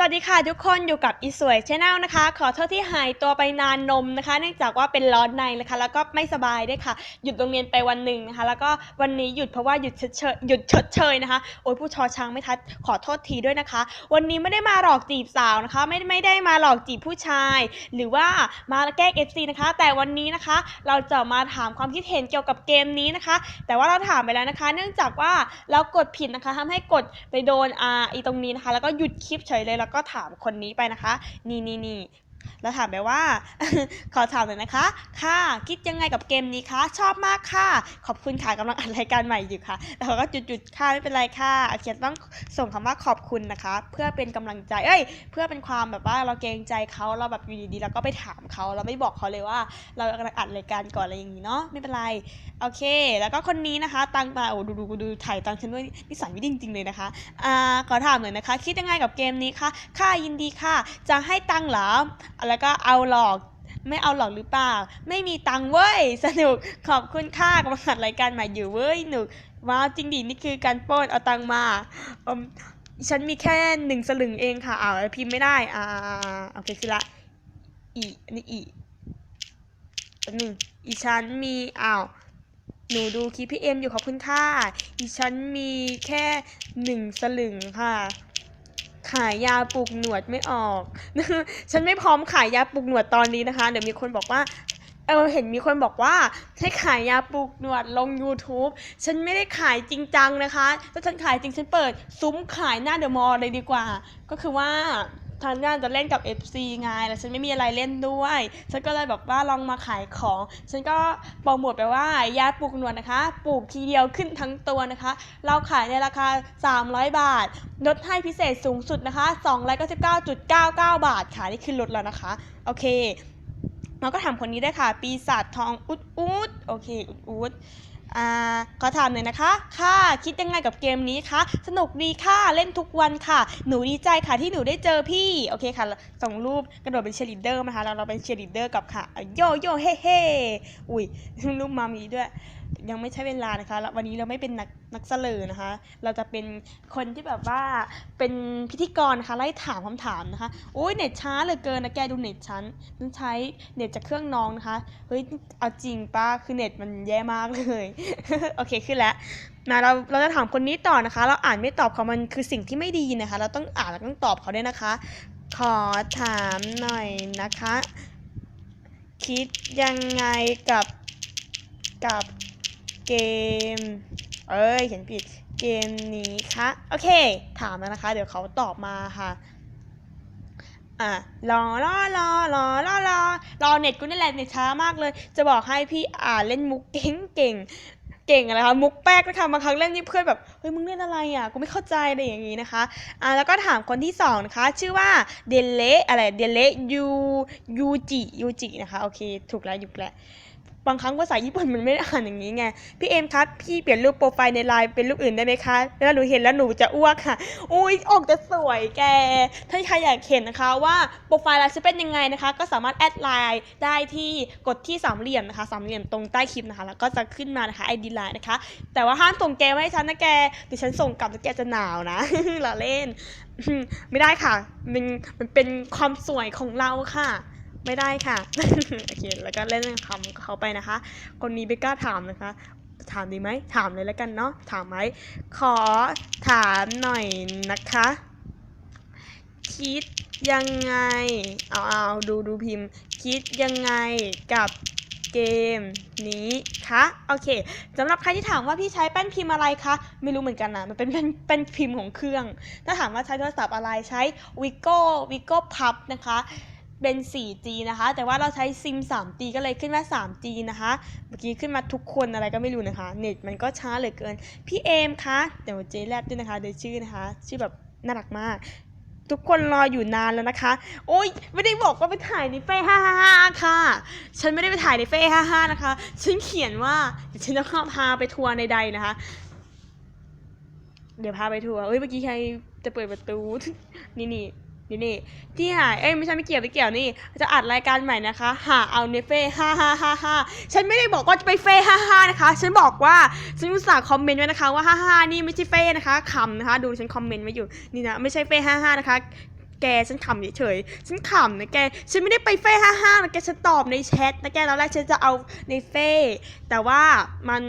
สวัสดีค่ะทุกคนอยู่กับอีสวยชาแนลนะคะ ขอโทษที่หายตัวไปนานนมนะคะ เนื่องจากว่าเป็นร้อนในนะคะ แล้วก็ไม่สบายด้วยค่ะ หยุดโรงเรียนไปวันหนึ่งนะคะ แล้วก็วันนี้หยุดเพราะว่าหยุดชดเชยหยุดชดเชยนะคะโอ้ยผู้ชอช้างไม่ทัดขอโทษทีด้วยนะคะ วันนี้ไม่ได้มาหลอกจีบสาวนะคะ ไม่ไม่ได้มาหลอกจีบผู้ชาย หรือว่ามาแกล้ง FC นะคะ แต่วันนี้นะคะ เราจะมาถามความคิดเห็นเกี่ยวกับเกมนี้นะคะ แต่ว่าเราถามไปแล้วนะคะ เนื่องจากว่าเรากดผิดนะคะทำให้กดไปโดนอ่าอีตรงนี้นะคะ แล้วก็หยุดคลิปเฉยเลยแล้วก็ถามคนนี้ไปนะคะ นี่นี่นี่ แล้วถามไปว่า ขอถามหน่อยนะคะ ค่ะ คิดยังไงกับเกมนี้คะ ชอบมากค่ะ ขอบคุณค่ะกำลังอัดรายการใหม่อยู่ค่ะ แล้วเขาก็จุดๆค่ะไม่เป็นไรค่ะอาเขียนต้องส่งคำว่าขอบคุณนะคะ เพื่อเป็นกำลังใจ เอ้ย เพื่อเป็นความแบบว่าเราเกรงใจเขาเราแบบอยู่ดีๆเราก็ไปถามเขาเราไม่บอกเขาเลยว่า เรากำลังอัดรายการก่อนอะไรอย่างนี้เนาะ ไม่เป็นไร โอเค แล้วก็คนนี้นะคะ ตังมาโอ้ดูดูดูถ่ายตังฉันด้วยนิสัยไม่ดีจริงๆเลยนะคะ อ่า ขอถามหน่อยนะคะ คิดยังไงกับเกมนี้คะ ค่ะยินดีค่ะ จะให้ตังเหรอ แล้วก็เอาหลอกไม่เอาหลอกหรือเปล่า ไม่มีตังค์เว้ย สนุก ขอบคุณค่ะกำลังอัดรายการใหม่อยู่เว้ยหนุกว้าวจริงดินี่คือการปล้นเอาตังค์มาอมฉันมีแค่หนึ่งสลึงเองค่ะอ้าวพิมพ์ไม่ได้ อ่าโอเคคือละอีอันนี้อีแป๊บหนึงอีฉันมีอ้าวหนูดูคลิปพี่เอ็มอยู่ขอบคุณค่ะอีฉันมีแค่หนึ่งสลึงค่ะ ขายยาปลูกหนวดไม่ออก ฉันไม่พร้อมขายยาปลูกหนวดตอนนี้นะคะ เดี๋ยวมีคนบอกว่าเออเห็นมีคนบอกว่าให้ขายยาปลูกหนวดลง YouTube ฉันไม่ได้ขายจริงจังนะคะ ถ้าฉันขายจริงฉันเปิด ซุ้มขายหน้าเดอะมอลล์เลยดีกว่า ก็คือว่า ทางด้านจะเล่นกับ FC ไงแล้วฉันไม่มีอะไรเล่นด้วย ฉันก็เลยแบบว่าลองมาขายของ ฉันก็โปรโมทไปว่ายาปลูกหนวดนะคะ ปลูกทีเดียวขึ้นทั้งตัวนะคะ เราขายในราคา 300 บาท ลดให้พิเศษสูงสุดนะคะ299.99 บาทค่ะนี่คือลดแล้วนะคะ โอเคเราก็ถามคนนี้ได้ค่ะ ปีศาจทองอุดอุดโอเคอุดอุด อ่าขอถามหน่อยนะคะ ค่ะ คิดยังไงกับเกมนี้คะ สนุกดีค่ะ เล่นทุกวันค่ะ หนูดีใจค่ะที่หนูได้เจอพี่ โอเคค่ะ ส่งรูปกระโดดเป็นเชียร์ลีดเดอร์นะคะเราเราเป็นเชียร์ลีดเดอร์กับค่ะ โยโย่เฮ่เฮ่อุ้ยรูปมามีด้วย ยังไม่ใช่เวลานะคะแล้ววันนี้เราไม่เป็นนักนักเสลอนะคะ เราจะเป็นคนที่แบบว่าเป็นพิธีกรนะคะไล่ถามคำถามนะคะโอ้ยเน็ตช้าเหลือเกินนะแกดูเน็ตฉันฉันใช้เน็ตจากเครื่องน้องนะคะเฮ้ยเอาจริงป้าคือเน็ตมันแย่มากเลยโอเคขึ้นแล้วนะเราเราจะถามคนนี้ต่อนะคะ เราอ่านไม่ตอบเขามันคือสิ่งที่ไม่ดีนะคะ เราต้องอ่านแล้วต้องตอบเขาด้วยนะคะ ขอถามหน่อยนะคะ คิดยังไงกับกับ เกม เอ้ยเขียนผิด เกมนี้คะโอเค ถามแล้วนะคะ เดี๋ยวเขาตอบมาค่ะ อะรอรอรอรอรอรอรอเน็ตกูนี่แหละเน็ตช้ามากเลย จะบอกให้พี่อ่านเล่นมุกเก่งเก่งเก่งอะไรคะมุกแป๊กนะคะบางครั้งเล่นนี่เพื่อนแบบเฮ้ยมึงเล่นอะไรอะกูไม่เข้าใจอะไรอย่างงี้นะคะอ่าแล้วก็ถามคนที่สองนะคะชื่อว่าเดเลอะไรเดเลยูยูจิยูจินะคะโอเค ถูกแล้วถูกแล้ว บางครั้งภาษาญี่ปุ่นมันไม่ได้อ่านอย่างนี้ไง พี่เอ็มครับ พี่เปลี่ยนรูปโปรไฟล์ในไลน์เป็นรูปอื่นได้ไหมคะ แล้วหนูเห็นแล้วหนูจะอ้วกค่ะ อุ้ยออกจะสวยแก ถ้าใครอยากเห็นนะคะว่าโปรไฟล์เราจะเป็นยังไงนะคะ ก็สามารถแอดไลน์ได้ที่กดที่สามเหลี่ยมนะคะสามเหลี่ยมตรงใต้คลิปนะคะ แล้วก็จะขึ้นมานะคะไอดีไลน์นะคะ แต่ว่าห้ามส่งแกมาให้ฉันนะแกเดี๋ยวฉันส่งกลับแล้วแกจะหนาวนะเราเล่น ไม่ได้ค่ะ มันมันเป็นความสวยของเราค่ะ ไม่ได้ค่ะ โอเค แล้วก็เล่นคำเขาไปนะคะ คนนี้ไม่กล้าถามนะคะ ถามดีไหม ถามเลยแล้วกันเนาะ ถามไหม ขอถามหน่อยนะคะ คิดยังไง เอาเอาดูดูพิมพ์ คิดยังไงกับเกมนี้คะโอเคสำหรับใครที่ถามว่าพี่ใช้แป้นพิมพ์อะไรคะไม่รู้เหมือนกันนะมันเป็นแป้นแป้นพิมพ์ของเครื่อง ถ้าถามว่าใช้โทรศัพท์อะไรใช้ Vigo Vigo Pub นะคะ เป็น 4G นะคะ แต่ว่าเราใช้ซิม 3G ก็เลยขึ้นมา 3G นะคะ เมื่อกี้ขึ้นมาทุกคนอะไรก็ไม่รู้นะคะ เน็ตมันก็ช้าเหลือเกิน พี่เอมคะเดี๋ยวเจ๊แลบด้วยนะคะเดี๋ยวชื่อนะคะ ชื่อแบบน่ารักมาก ทุกคนรออยู่นานแล้วนะคะ โอ๊ยไม่ได้บอกว่าไปถ่ายในเฟ่ห้าห้าห้าค่ะ ฉันไม่ได้ไปถ่ายในเฟ่ห้าห้านะคะ ฉันเขียนว่าเดี๋ยวฉันจะพาไปทัวร์ในใดนะคะ เดี๋ยวพาไปทัวร์เอ้ยเมื่อกี้ใครจะเปิดประตู นี่นี่ นี่นี่ที่หายเอ้ยไม่ใช่ไม่เกี่ยวไม่เกี่ยวนี่ จะอัดรายการใหม่นะคะ หาเอาเนเฟ่ห้าห้าห้าห้าฉันไม่ได้บอกว่าจะไปเฟ่ห้าห้านะคะ ฉันบอกว่าฉันอุตส่าห์คอมเมนต์ไว้นะคะว่าห้าห้านี่ไม่ใช่เฟ่นะคะคำนะคะ ดูฉันคอมเมนต์ไว้อยู่นี่นะไม่ใช่เฟ่ห้าห้านะคะ แกฉันขำเฉยๆฉันขำนะแก ฉันไม่ได้ไปเฟ่ห้าห้านะแกฉันตอบในแชทนะแกตอนแรกฉันจะเอาในเฟ่แต่ว่ามัน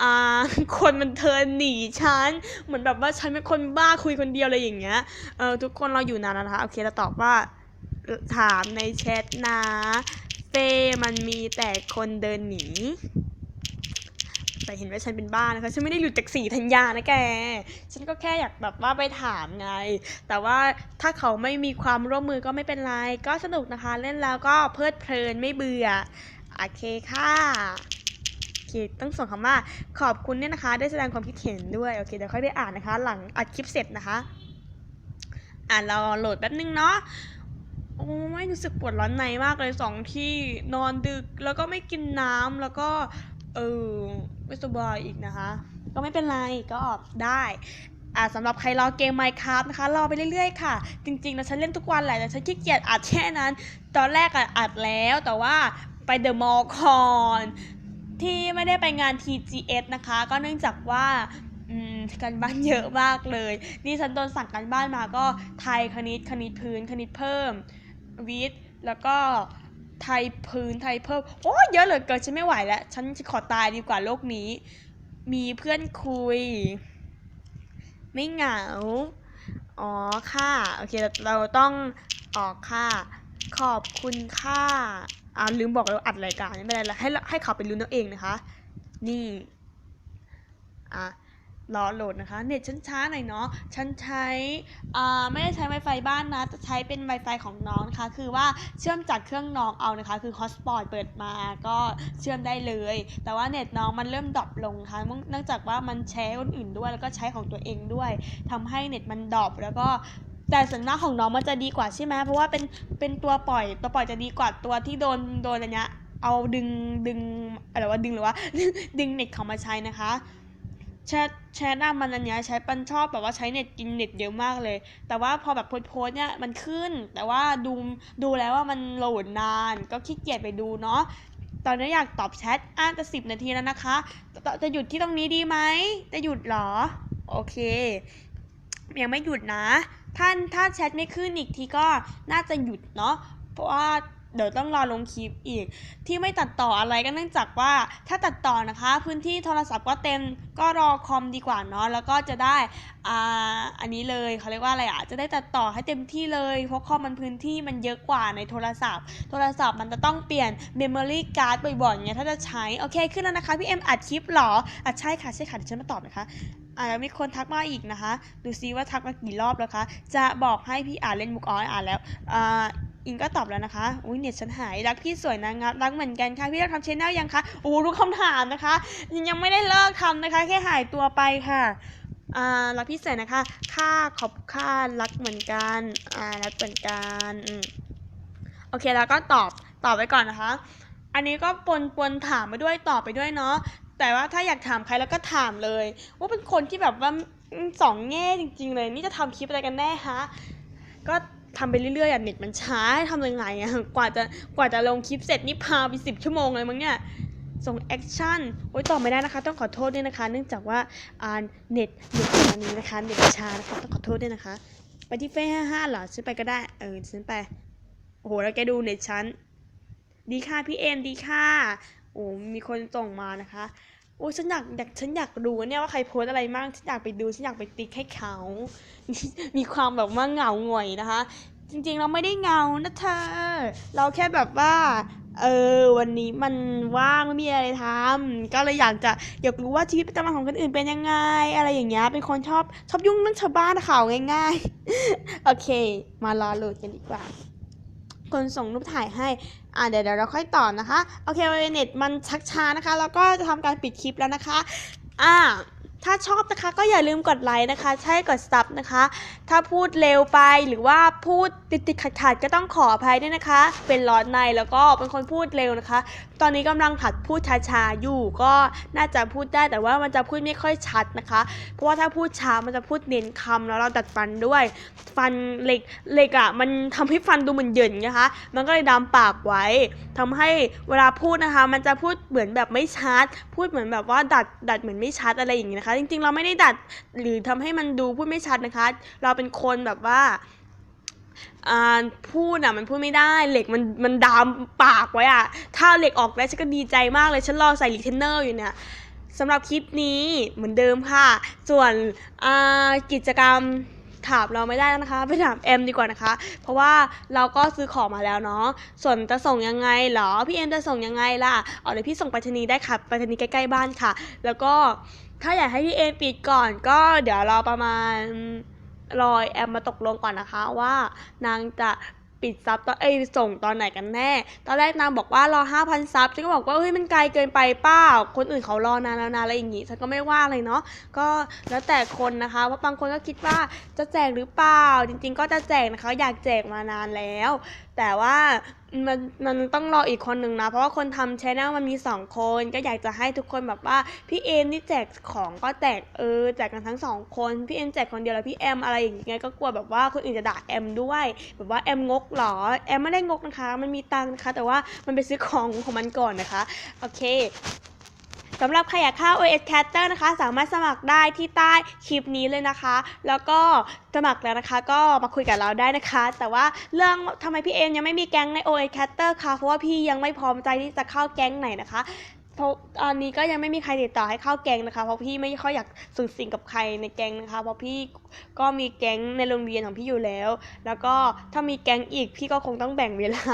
อ่าคนมันเทินหนีฉันเหมือนแบบว่าฉันเป็นคนบ้าคุยคนเดียวอะไรอย่างเงี้ยเออทุกคนเราอยู่นานแล้วนะคะโอเคเราตอบว่าถามในแชทนะเฟ่มันมีแต่คนเดินหนี แต่เห็นว่าฉันเป็นบ้านะคะ ฉันไม่ได้หลุดจากสีธัญญานะแก ฉันก็แค่อยากแบบว่าไปถามไง แต่ว่าถ้าเขาไม่มีความร่วมมือก็ไม่เป็นไร ก็สนุกนะคะ เล่นแล้วก็เพลิดเพลินไม่เบื่อ โอเคค่ะโอเคต้องส่งคำว่าขอบคุณเนี่ยนะคะ ได้แสดงความคิดเห็นด้วย โอเค เดี๋ยวค่อยได้อ่านนะคะ หลังอัดคลิปเสร็จนะคะ อ่านรอโหลดแป๊บนึงเนาะโอ้ยรู้สึกปวดร้อนในมากเลยสองที่นอนดึกแล้วก็ไม่กินน้ำแล้วก็ เออ ไม่สบายอีกนะคะ ก็ไม่เป็นไรก็ได้อ่าสำหรับใครรอเกม Minecraft นะคะ รอไปเรื่อยๆค่ะ จริงๆนะฉันเล่นทุกวันแหละแต่ฉันขี้เกียจอัดแค่นั้น ตอนแรกอะอัดแล้วแต่ว่าไปเดอะมอลล์คอนที่ไม่ได้ไปงาน TGS นะคะ ก็เนื่องจากว่าอืมการบ้านเยอะมากเลย นี่ฉันโดนสั่งการบ้านมาก็ไทยคณิตคณิตพื้นคณิตเพิ่มวิทย์แล้วก็ ไทยพื้นไทยเพิ่มโอ้เยอะเหลือเกินฉันไม่ไหวแล้ว ฉันขอตายดีกว่าโลกนี้ มีเพื่อนคุย ไม่เหงา อ๋อค่ะ โอเค เราต้องออกค่ะ ขอบคุณค่ะอ่าลืมบอกเราอัดรายการไม่เป็นไรให้ให้เขาไปรู้นเอาเองนะคะ นี่ อะ รอโหลดนะคะ เน็ตฉันช้าหน่อยเนาะ ฉันใช้ไม่ได้ใช้ Wi-Fi บ้านนะ จะใช้เป็น Wi-Fi ของน้องนะคะ คือว่าเชื่อมจากเครื่องน้องเอานะคะ คือ Hotspot เปิดมาก็เชื่อมได้เลย แต่ว่าเน็ตน้องมันเริ่มดรอปลงนะคะเนื่องจากว่ามันแชร์คนอื่นด้วย แล้วก็ใช้ของตัวเองด้วยทำให้เน็ตมันดรอปแล้วก็แต่ส่วนมาของน้องมันจะดีกว่าใช่ไหมเพราะว่าเป็นเป็นตัวปล่อย ตัวปล่อยจะดีกว่าตัวที่โดนโดนอะไรเนี้ยเอาดึงดึงอะไรว่าดึงหรือว่าดึงเน็ตเขามาใช้นะคะ แชทแชทอะมันอันเนี้ยใช้ปันชอบแบบว่าใช้เน็ตกินเน็ตเยอะมากเลย แต่ว่าพอแบบโพสโพสเนี่ยมันขึ้น แต่ว่าดูดูแล้วว่ามันโหลดนาน ก็ขี้เกียจไปดูเนาะตอนนี้อยากตอบแชทอะจะสิบนาทีแล้วนะคะจะจะหยุดที่ตรงนี้ดีไหมจะหยุดเหรอ โอเค ยังไม่หยุดนะถ้านถ้าแชทไม่ขึ้นอีกทีก็น่าจะหยุดเนาะ เพราะว่า เดี๋ยวต้องรอลงคลิปอีก ที่ไม่ตัดต่ออะไรก็เนื่องจากว่าถ้าตัดต่อนะคะ พื้นที่โทรศัพท์ก็เต็มก็รอคอมดีกว่าเนาะแล้วก็จะได้อ่าอันนี้เลยเขาเรียกว่าอะไรอะจะได้ตัดต่อให้เต็มที่เลยเพราะคอมมันพื้นที่มันเยอะกว่าในโทรศัพท์ โทรศัพท์มันจะต้องเปลี่ยน memory card บ่อยๆเงี้ยถ้าจะใช้โอเคขึ้นแล้วนะคะพี่เอ็มอัดคลิปหรออะใช่ค่ะใช่ค่ะเดี๋ยวฉันมาตอบนะคะอ่ามีคนทักมาอีกนะคะ ดูซิว่าทักมากี่รอบแล้วคะ จะบอกให้พี่อ่านเล่นมุกอ๋อยอ่านแล้วอ่า อิงก็ตอบแล้วนะคะ อุ้ยเน็ตฉันหาย รักพี่สวยนะงับ รักเหมือนกันค่ะ พี่เลิกทำชแนลยังคะ โอ้รู้คำถามนะคะ ยังยังไม่ได้เลิกทำนะคะ แค่หายตัวไปค่ะ อ่า รักพี่สวยนะคะ ค่าขอบค่ารักเหมือนกัน อ่า รักเหมือนกันอืมโอเค แล้วก็ตอบ ตอบไว้ก่อนนะคะ อันนี้ก็ปนปนถามไปด้วย ตอบไปด้วยเนาะ แต่ว่าถ้าอยากถามใครแล้วก็ถามเลย ว่าเป็นคนที่แบบว่าสองแง่จริง ๆ เลย นี่จะทำคลิปอะไรกันแน่ฮะ ก็ ทำไปเรื่อยๆอะเน็ตมันช้าทำยังไงอะกว่าจะกว่าจะลงคลิปเสร็จนี่พาไปสิบชั่วโมงเลยมั้งเนี่ยส่งแอคชั่นโอ้ยตอบไม่ได้นะคะ ต้องขอโทษด้วยนะคะ เนื่องจากว่าอ่าเน็ตเน็ตอันนี้นะคะเน็ตช้านะคะต้องขอโทษด้วยนะคะ ไปที่เฟ่ห้าห้าเหรอฉันไปก็ได้เออฉันไปโอ้โหแล้วแกดูเน็ตฉันดีค่ะพี่เอ็มดีค่ะโอ้มีคนส่งมานะคะโอ้ฉันอยากอยากฉันอยากดูเนี่ยว่าใครโพสอะไรบ้างฉันอยากไปดูฉันอยากไปติ๊กให้เขา มีความแบบว่าเหงาหงอยนะคะ จริงๆเราไม่ได้เงานะเธอ เราแค่แบบว่า เออ วันนี้มันว่างไม่มีอะไรทำก็เลยอยากจะอยากรู้ว่าชีวิตประจำวันของคนอื่นเป็นยังไง อะไรอย่างเงี้ย เป็นคนชอบชอบยุ่งเรื่องชาวบ้านข่าวง่าย ๆ โอเค มารอโหลดกันดีกว่า คนส่งรูปถ่ายให้ อ่าเดี๋ยวเดี๋ยวเราค่อยต่อนะคะ โอเคเน็ตมันชักช้านะคะ แล้วก็จะทำการปิดคลิปแล้วนะคะ อ่า ถ้าชอบนะคะก็อย่าลืมกดไลค์นะคะ ใช่กดซับนะคะ ถ้าพูดเร็วไปหรือว่าพูดติดติดขัดขัดๆก็ต้องขออภัยด้วยนะคะ เป็นร้อนในแล้วก็เป็นคนพูดเร็วนะคะ ตอนนี้กำลังหัดพูดช้าๆอยู่ก็น่าจะพูดได้แต่ว่ามันจะพูดไม่ค่อยชัดนะคะ เพราะว่าถ้าพูดช้ามันจะพูดเน้นคำแล้วเราดัดฟันด้วย ฟันเหล็กเหล็กอะ่ะมันทำให้ฟันดูเหมือนเหยินนะคะ มันก็เลยดามปากไว้ทำให้เวลาพูดนะคะ มันจะพูดเหมือนแบบไม่ชัด พูดเหมือนแบบว่าดัดดัดเหมือนไม่ชัดอะไรอย่างนี้นะคะจริงๆ เราไม่ได้ดัดหรือทำให้มันดูพูดไม่ชัดนะคะ เราเป็นคนแบบว่าพูดอะมันพูดไม่ได้เหล็กมันมันดามปากไว้อะ ถ้าเหล็กออกแล้วฉันก็ดีใจมากเลยฉันรอใส่รีเทนเนอร์อยู่เนี่ยสำหรับคลิปนี้เหมือนเดิมค่ะ ส่วนกิจกรรม ถามเราไม่ได้แล้วนะคะไปถามเอ็มดีกว่านะคะ เพราะว่าเราก็ซื้อของมาแล้วเนาะส่วนจะส่งยังไงเหรอพี่เอ็มจะส่งยังไงล่ะเอาเลยพี่ส่งไปรษณีย์ได้ค่ะไปรษณีย์ใกล้ๆบ้านค่ะ แล้วก็ถ้าอยากให้พี่เอ็มปิดก่อนก็เดี๋ยวรอประมาณรอยแอมมาตกลงก่อนนะคะว่านางจะ ปิดซับตอนเอ้ยส่งตอนไหนกันแน่ ตอนแรกนางบอกว่ารอห้าพันซับฉันก็บอกว่าเฮ้ยมันไกลเกินไปเปล่าคนอื่นเขารอนานแล้วนะอะไรอย่างงี้ฉันก็ไม่ว่าเลยเนาะก็แล้วแต่คนนะคะว่าะบางคนก็คิดว่าจะแจกหรือเปล่า จริง ๆ ก็จะแจกนะคะอยากแจกมานานแล้ว แต่ว่ามันมันต้องรออีกคนหนึ่งนะ เพราะว่าคนทำชแนลมันมีสองคนก็อยากจะให้ทุกคนแบบว่าพี่เอ็มนี่แจกของก็แจกเออแจกกันทั้งสองคนพี่เอ็มแจกคนเดียวแล้วพี่แอมอะไรอย่างเงี้ยก็กลัวแบบว่าคนอื่นจะด่าแอมด้วยแบบว่าแอมงกหรอแอมไม่ได้งกนะคะ มันมีตังค์นะคะ แต่ว่ามันไปซื้อของของมันก่อนนะคะโอเค สำหรับใครอยากเข้า OS Caster นะคะ สามารถสมัครได้ที่ใต้คลิปนี้เลยนะคะ แล้วก็สมัครแล้วนะคะ ก็มาคุยกับเราได้นะคะ แต่ว่าเรื่องทำไมพี่เอ็มยังไม่มีแก๊งใน OS Caster คะเพราะว่าพี่ยังไม่พร้อมใจที่จะเข้าแก๊งไหนนะคะ เพราะตอนนี้ก็ยังไม่มีใครติดต่อให้เข้าแก๊งนะคะ เพราะพี่ไม่ค่อยอยากสูงสิงกับใครในแก๊งนะคะ เพราะพี่ก็มีแก๊งในโรงเรียนของพี่อยู่แล้ว แล้วก็ถ้ามีแก๊งอีกพี่ก็คงต้องแบ่งเวลา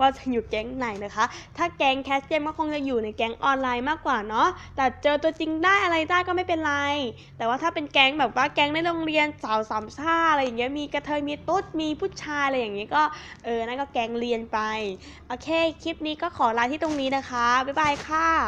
ว่าจะอยู่แก๊งไหนนะคะ ถ้าแก๊งแคสเกมก็คงจะอยู่ในแก๊งออนไลน์มากกว่าเนาะ แต่เจอตัวจริงได้อะไรได้ก็ไม่เป็นไร แต่ว่าถ้าเป็นแก๊งแบบว่าแก๊งในโรงเรียนสาวสามซ่าอะไรอย่างเงี้ย มีกระเทยมีตุ๊ดมีผู้ชายอะไรอย่างเงี้ยก็เออ นั่นก็แก๊งเรียนไป โอเค คลิปนี้ก็ขอลาที่ตรงนี้นะคะ บ๊ายบายค่ะ